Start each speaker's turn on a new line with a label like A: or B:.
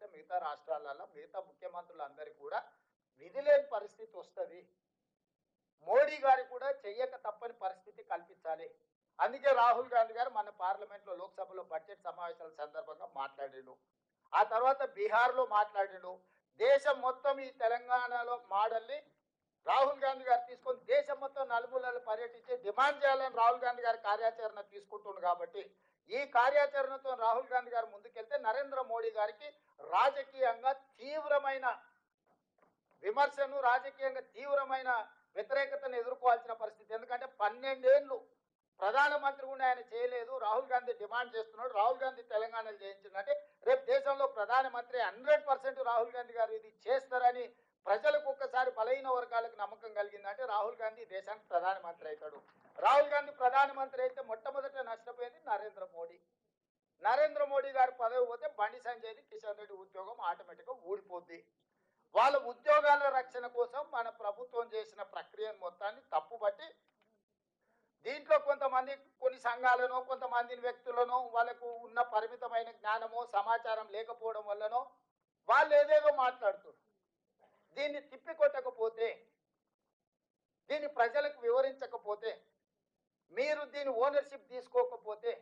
A: మిగతా రాష్ట్రాలలో మిగతా ముఖ్యమంత్రులందరికీ కూడా విధి లేని పరిస్థితి వస్తుంది. మోడీ గారు కూడా చెయ్యక తప్పని పరిస్థితి కల్పించాలి. అందుకే రాహుల్ గాంధీ గారు మన పార్లమెంట్లో లోక్సభలో బడ్జెట్ సమావేశాల సందర్భంగా మాట్లాడాడు. ఆ తర్వాత బీహార్లో మాట్లాడాడు. దేశం మొత్తం ఈ తెలంగాణలో మోడల్ని రాహుల్ గాంధీ గారు తీసుకొని దేశం మొత్తం నలుమూలలో పర్యటించి డిమాండ్ చేయాలని రాహుల్ గాంధీ గారి కార్యాచరణ తీసుకుంటుండు కాబట్టి ఈ కార్యాచరణతో రాహుల్ గాంధీ గారు ముందుకెళ్తే నరేంద్ర మోడీ గారికి రాజకీయంగా తీవ్రమైన విమర్శను రాజకీయంగా తీవ్రమైన వ్యతిరేకతను ఎదుర్కోవాల్సిన పరిస్థితి. ఎందుకంటే పన్నెండేళ్ళు ప్రధానమంత్రి కూడా ఆయన చేయలేదు. రాహుల్ గాంధీ డిమాండ్ చేస్తున్నాడు. రాహుల్ గాంధీ తెలంగాణలో చేయించిందంటే రేపు దేశంలో ప్రధానమంత్రి హండ్రెడ్ పర్సెంట్ రాహుల్ గాంధీ గారు ఇది చేస్తారని ప్రజలకు ఒక్కసారి బలహీన వర్గాలకు నమ్మకం కలిగిందంటే రాహుల్ గాంధీ దేశానికి ప్రధానమంత్రి అవుతాడు. రాహుల్ గాంధీ ప్రధానమంత్రి అయితే మొట్టమొదట నష్టపోయేది నరేంద్ర మోడీ. నరేంద్ర మోడీ గారు పదవి పోతే బండి సంజయ్ది కిషన్ రెడ్డి ఉద్యోగం ఆటోమేటిక్గా ఊడిపోద్ది. వాళ్ళ ఉద్యోగాల రక్షణ కోసం మన ప్రభుత్వం చేసిన ప్రక్రియను మొత్తాన్ని తప్పుబట్టి దీంట్లో కొంతమంది కొన్ని సంఘాలను కొంతమంది వ్యక్తులను వాళ్ళకు ఉన్న పరిమితమైన జ్ఞానమో సమాచారం లేకపోవడం వల్లనో వాళ్ళు ఏదేదో మాట్లాడుతారు దీన్ని తిప్పికొట్టకపోతే దీన్ని ప్రజలకు వివరించకపోతే మీరు దీని ఓనర్షిప్ తీసుకోకపోతే